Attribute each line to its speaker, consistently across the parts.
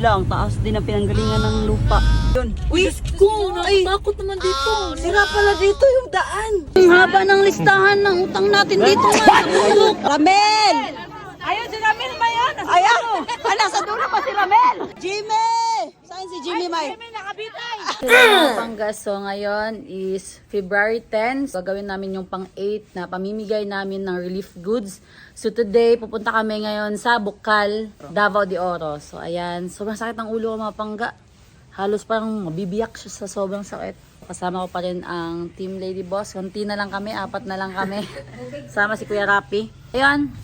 Speaker 1: Hala, ang taas din ang pinanggalingan ng lupa. Yun. Uy,
Speaker 2: Kung
Speaker 1: Ay.
Speaker 2: nakakot naman dito.
Speaker 1: sira pala dito yung daan.
Speaker 2: Ang haba ng listahan ng utang natin dito.
Speaker 1: Ramel!
Speaker 2: Ayun, si Ramil ba yan?
Speaker 1: Ayan! Hala, sa dulo pa si Ramel! Jimmy! Saan si Jimmy, May?
Speaker 2: Panggas. So ngayon is February 10. So, gagawin namin yung pang 8 na pamimigay namin ng relief goods. So today, pupunta kami ngayon sa Bukal, Davao de Oro. So ayan, sobrang sakit ng ulo ko mga pangga. Halos parang mabibiyak siya sa sobrang sakit. Kasama ko pa rin ang Team Lady Boss. Kunti na lang kami, apat na lang kami. Sama si Kuya Rapi. Ayan,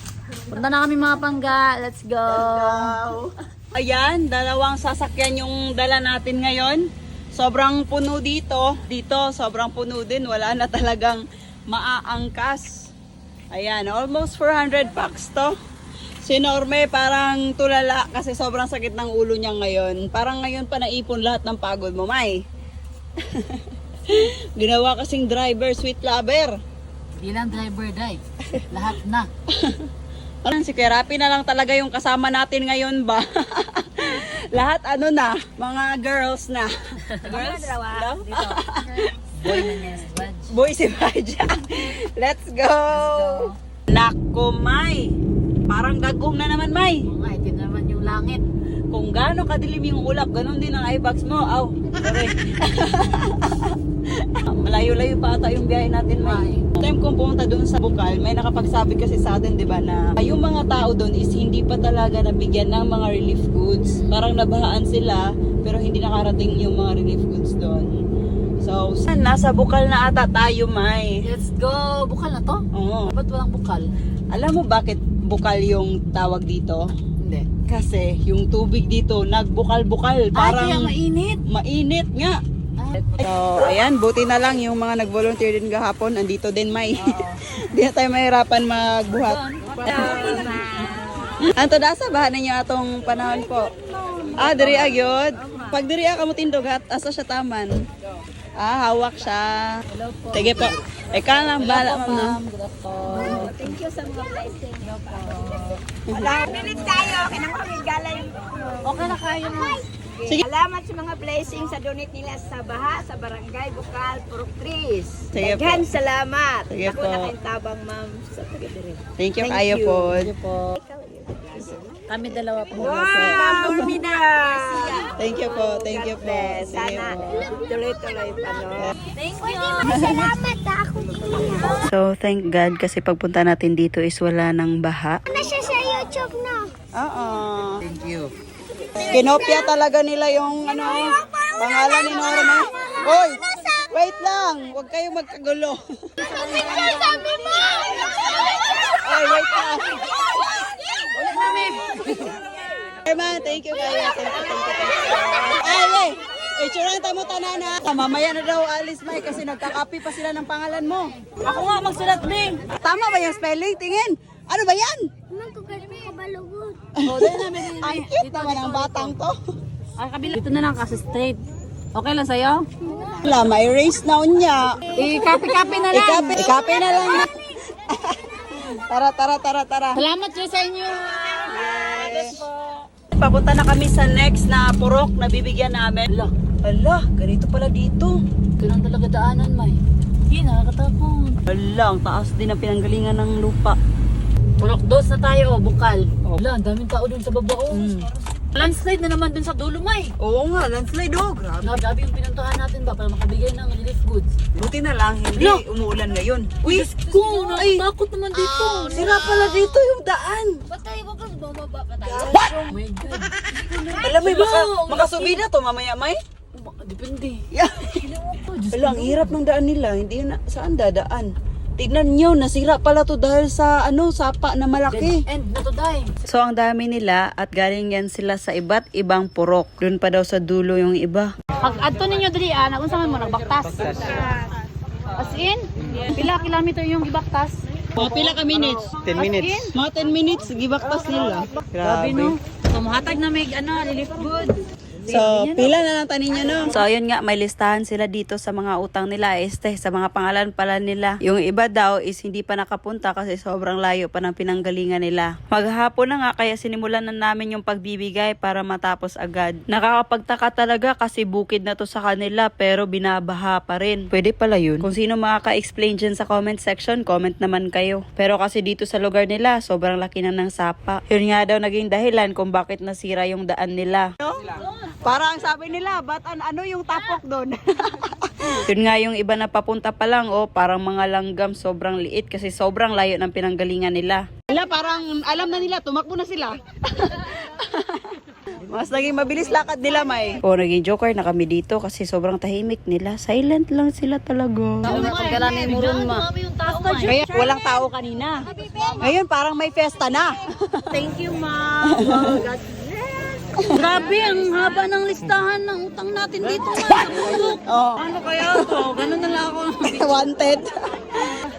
Speaker 2: punta na kami mga pangga. Let's go!
Speaker 1: Ayan, dalawang sasakyan yung dala natin ngayon. Sobrang puno dito. Dito, sobrang puno din. Wala na talagang maaangkas. Ayan, almost 400 packs to. Si Norme parang tulala kasi sobrang sakit ng ulo niya ngayon. Parang ngayon pa naipon lahat ng pagod mo, May. Ginawa kasing driver, sweet lover.
Speaker 2: Di lang driver, Day. Lahat na.
Speaker 1: Parang si Kuya Rapi na lang talaga yung kasama natin ngayon ba? Lahat ano na, mga girls na. girls? No?
Speaker 2: Boy na.
Speaker 1: Boy si Baja. Let's go! Nako, May. Parang gagong na naman, May.
Speaker 2: Oo nga, itim naman yung langit.
Speaker 1: Kung gaano kadilim yung ulap, ganun din ang eyebags mo. Aw, sorry. Malayo-layo pa ata yung biyahe natin, May. Time kong pumunta doon sa Bukal, may nakapagsabi kasi sa atin, di ba, na yung mga tao doon is hindi pa talaga nabigyan ng mga relief goods. Parang nabahaan sila, pero hindi nakarating yung mga relief goods doon. So, nasa Bukal na ata tayo, May.
Speaker 2: Let's go! Bukal na to?
Speaker 1: Oo.
Speaker 2: Ba't walang bukal?
Speaker 1: Alam mo bakit Bukal yung tawag dito?
Speaker 2: Hindi.
Speaker 1: Kasi yung tubig dito nagbukal-bukal.
Speaker 2: Parang...
Speaker 1: Parang
Speaker 2: mainit.
Speaker 1: mainit nga. So, ayan, buti na lang yung mga nag-volunteer din kahapon, andito din may. Hindi na tayo mahirapan magbuhat. Anto dasa bahan ninyo atong panahon po. Ah, diri agyod. Pag diri ka mo tindog asa siya taman. Ah, hawak siya.
Speaker 2: Hello po.
Speaker 1: Sige po. Ikaw lang bahala ma'am. no?
Speaker 2: Good afternoon.
Speaker 3: Thank you sa mga blessing. Wala, pilit tayo. Kinangkamigala yung
Speaker 2: Okay na kayo mo.
Speaker 1: Sige.
Speaker 3: Salamat sa mga blessing sa donate nila sa Baha, sa Barangay Bukal, Purok Tris.
Speaker 1: Sige po.
Speaker 3: Daghan salamat.
Speaker 1: Sige
Speaker 3: Ako
Speaker 1: po.
Speaker 3: na kayong tabang ma'am sa taga-dire.
Speaker 1: Thank you
Speaker 3: Thank
Speaker 1: kayo
Speaker 3: you.
Speaker 1: po.
Speaker 2: Sige po. Kami dalawa po.
Speaker 3: Wow! Normina!
Speaker 1: Thank you po. Thank you po. Sige
Speaker 3: Sana
Speaker 1: po.
Speaker 3: tuloy-tuloy pa, no?
Speaker 2: Thank you.
Speaker 3: Salamat ako.
Speaker 1: So, thank God kasi pagpunta natin dito is wala ng baha.
Speaker 3: Na siya sa YouTube, no?
Speaker 1: Oo. Thank you. Kinopya talaga nila yung ano, pangalan ni Norma. Hoy, wait lang. Huwag kayong magkagulo.
Speaker 3: Sabi mo!
Speaker 1: Ay, wait lang. Hey man, thank you kayo. Thank you, thank you, thank you. Ay, ay. Itsura mo tanana. Mamaya na daw alis, May, kasi nagkakapi pa sila ng pangalan mo.
Speaker 2: Ako nga magsulat din.
Speaker 1: Tama ba yung spelling? Tingin. Ano ba yan?
Speaker 3: Naman ko galing ko balugod.
Speaker 2: Oh, dahil namin din.
Speaker 1: Ang cute naman ang batang to.
Speaker 2: Ay, kabila. Dito na lang kasi straight. Okay lang sa'yo?
Speaker 1: Wala, may race na unya.
Speaker 2: I-copy-copy na lang.
Speaker 1: Ikape, ikape na lang. tara, tara, tara, tara.
Speaker 2: Salamat sa inyo.
Speaker 1: Papunta na kami sa next na purok na bibigyan namin. Ala, ala, ganito pala dito.
Speaker 2: Kailang talaga daanan, May. Hindi, nakakatakot.
Speaker 1: Ala, ang taas din ang pinanggalingan ng lupa.
Speaker 2: Purok dos na tayo, oh, bukal.
Speaker 1: Oh.
Speaker 2: Wala, ang daming tao dun sa baba, oh.
Speaker 1: Mm.
Speaker 2: Landslide na naman dun sa dulo, May.
Speaker 1: Oo nga, landslide oh, grabe.
Speaker 2: Grabe yung pinuntahan natin ba para makabigay ng relief goods.
Speaker 1: Buti na lang, hindi
Speaker 2: Ala.
Speaker 1: umuulan ngayon. Uy,
Speaker 2: Kung nakakatakot naman dito.
Speaker 1: sira pala dito yung daan.
Speaker 3: Tayo ba bumaba pa tayo?
Speaker 2: Oh my God.
Speaker 1: Alam mo, baka,
Speaker 2: Ala,
Speaker 1: baka subida to mamaya, may?
Speaker 2: Depende.
Speaker 1: Yeah.
Speaker 2: Oh, Diyos
Speaker 1: Ala, ang hirap ng daan nila. Hindi na, saan dadaan? Tignan nyo, nasira pala to dahil sa ano, sapa na malaki.
Speaker 2: End na to, Day.
Speaker 1: So ang dami nila at galing yan sila sa iba't ibang purok. Doon pa daw sa dulo yung iba.
Speaker 2: Pag adto ninyo diri ah, naunsa man mo nagbaktas. As in, pila kilometer yung gibaktas?
Speaker 1: Mga pila ka minutes?
Speaker 4: 10 minutes.
Speaker 1: Mga 10 minutes, gibaktas nila.
Speaker 2: Grabe no. So, muhatag na may ano, relief good.
Speaker 1: So, pila na lang tanin nyo, no? So, ayun nga, may listahan sila dito sa mga utang nila. Este, sa mga pangalan pala nila. Yung iba daw is hindi pa nakapunta kasi sobrang layo pa ng pinanggalingan nila. Maghapon na nga, kaya sinimulan na namin yung pagbibigay para matapos agad. Nakakapagtaka talaga kasi bukid na to sa kanila pero binabaha pa rin. Pwede pala yun. Kung sino makaka-explain dyan sa comment section, comment naman kayo. Pero kasi dito sa lugar nila, sobrang laki na ng sapa. Yun nga daw naging dahilan kung bakit nasira yung daan nila. Parang sabi nila, ba't an ano yung tapok doon? Yun nga yung iba na papunta pa lang, oh, parang mga langgam sobrang liit kasi sobrang layo ng pinanggalingan nila. Wala, parang alam na nila, tumakbo na sila. Mas naging mabilis lakad nila, May. O, naging joker na kami dito kasi sobrang tahimik nila. Silent lang sila talaga.
Speaker 2: Pagkarami mo rin ma.
Speaker 1: Kaya walang tao kanina. Ngayon, parang may festa na.
Speaker 2: Thank you, ma. Oh, God Grabe, ang haba ng listahan ng utang natin dito, ma.
Speaker 1: oh.
Speaker 2: Ano kaya to? Ganun na lang ako.
Speaker 1: wanted.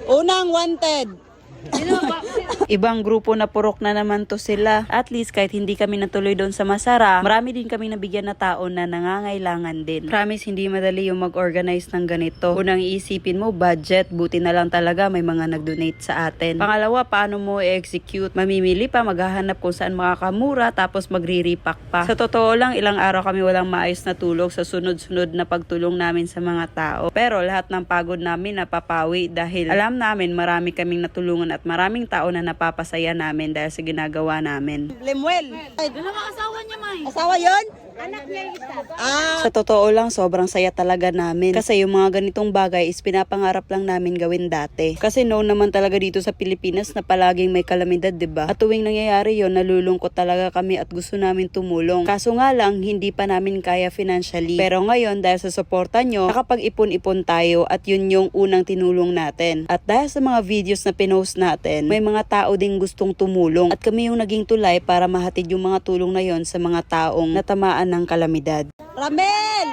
Speaker 1: Unang wanted. Ibang grupo na purok na naman to sila. At least kahit hindi kami natuloy doon sa Masara, marami din kami nabigyan na tao na nangangailangan din. Promise, hindi madali yung mag-organize ng ganito. Unang iisipin mo, budget. Buti na lang talaga may mga nag-donate sa atin. Pangalawa, paano mo i-execute? Mamimili pa, maghahanap kung saan makakamura, tapos magre-repack pa. Sa totoo lang, ilang araw kami walang maayos na tulog sa sunod-sunod na pagtulong namin sa mga tao. Pero lahat ng pagod namin napapawi dahil alam namin marami kaming natulungan at maraming tao na napapasaya namin dahil sa ginagawa namin. Lemuel!
Speaker 2: Dalawa Ano asawa niya, May.
Speaker 1: Asawa yon?
Speaker 3: Anak niya isa.
Speaker 1: Ah. Sa totoo lang, sobrang saya talaga namin. Kasi yung mga ganitong bagay is pinapangarap lang namin gawin dati. Kasi known naman talaga dito sa Pilipinas na palaging may kalamidad, 'di ba? At tuwing nangyayari yon, nalulungkot talaga kami at gusto namin tumulong. Kaso nga lang, hindi pa namin kaya financially. Pero ngayon, dahil sa suporta nyo, nakapag-ipon-ipon tayo at yun yung unang tinulong natin. At dahil sa mga videos na pinost natin, may mga tao ding gustong tumulong. At kami yung naging tulay para mahatid yung mga tulong na yon sa mga taong natamaan ng kalamidad. Ramel!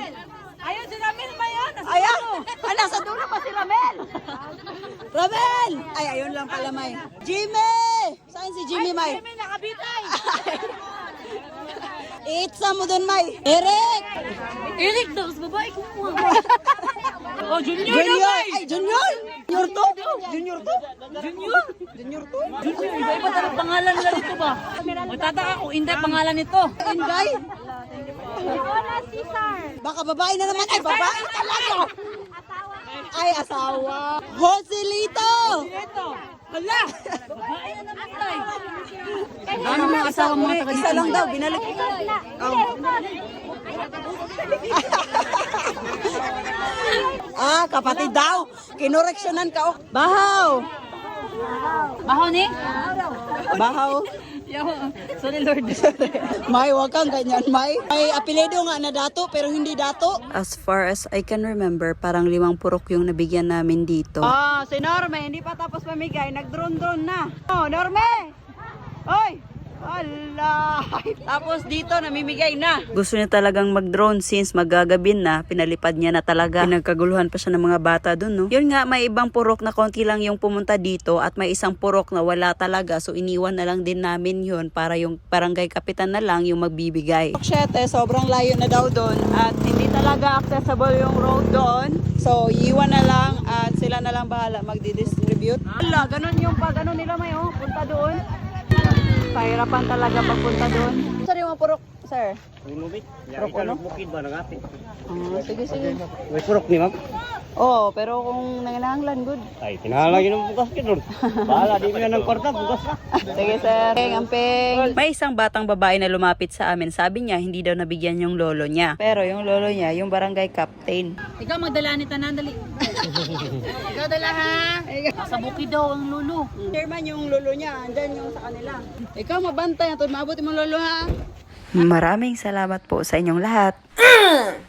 Speaker 3: Ayun, si Ramil ba yun?
Speaker 1: Ayan! Ah, nasa dulo pa si Ramel! Ramel! Ay, ayun lang pala, May. Jimmy! Saan si Jimmy, May?
Speaker 3: May nakabitay.
Speaker 1: Itsa mo doon, May. Eric!
Speaker 2: Eric, daw, babae ko mo.
Speaker 3: Oh, Junior,
Speaker 1: Junior! Ay, Junior! Junior to? Junior to? Junior? Junior to?
Speaker 2: Iba-iba talagang pangalan nila dito ba? Magtataka ko, hindi pangalan nito.
Speaker 1: Inday?
Speaker 3: Wala si Sar.
Speaker 1: Baka babae na naman. Ay, babae talaga! Ay, asawa. Joselito!
Speaker 3: Hala.
Speaker 2: Ano mga asawa mo taga
Speaker 1: Isa lang daw, binalik. Oh. ah, kapatid daw. Kinoreksyonan ka. Oh. Bahaw.
Speaker 2: Baho ni?
Speaker 1: Bahaw.
Speaker 2: Sorry Lord.
Speaker 1: May, wag kang ganyan, May. May apelido nga na dato, pero hindi dato. As far as I can remember, parang limang purok yung nabigyan namin dito. Ah, si Norme, hindi pa tapos mamigay. Nag-drone-drone na. Oh, Norme! Oy! Ala! Tapos dito, namimigay na. Gusto niya talagang mag-drone since magagabi na, pinalipad niya na talaga. Pinagkaguluhan pa siya ng mga bata dun, no? Yun nga, may ibang purok na konti lang yung pumunta dito at may isang purok na wala talaga. So, iniwan na lang din namin yun para yung barangay kapitan na lang yung magbibigay. Purok sobrang layo na daw doon at hindi talaga accessible yung road doon. So, iwan na lang at sila na lang bahala magdi-distribute. Ala, ganun yung pag ano nila may oh, punta doon. Pahirapan talaga pagpunta doon. Sir, yung sir.
Speaker 4: Inubit.
Speaker 1: Purok
Speaker 4: Ikaw
Speaker 1: ano?
Speaker 4: bukid ba?
Speaker 1: Ah, sige, sige.
Speaker 4: May purok ni ma'am.
Speaker 1: Oo, oh, pero kung nanginahanglan, good.
Speaker 4: Ay, tinahalagi ng bukas ka doon. Bahala, di mo yan ng kwarta, bukas na.
Speaker 1: Sige, sir. Amping, amping. May isang batang babae na lumapit sa amin. Sabi niya, hindi daw nabigyan yung lolo niya. Pero yung lolo niya, yung barangay captain.
Speaker 2: Ikaw magdala ni Tanan, dali. Ikaw dala ha. Sa bukid daw ang lulo.
Speaker 1: Chairman yung lolo niya, andyan yung sa kanila. Ikaw mabantay, ito maabot yung lolo ha. Maraming salamat po sa inyong lahat.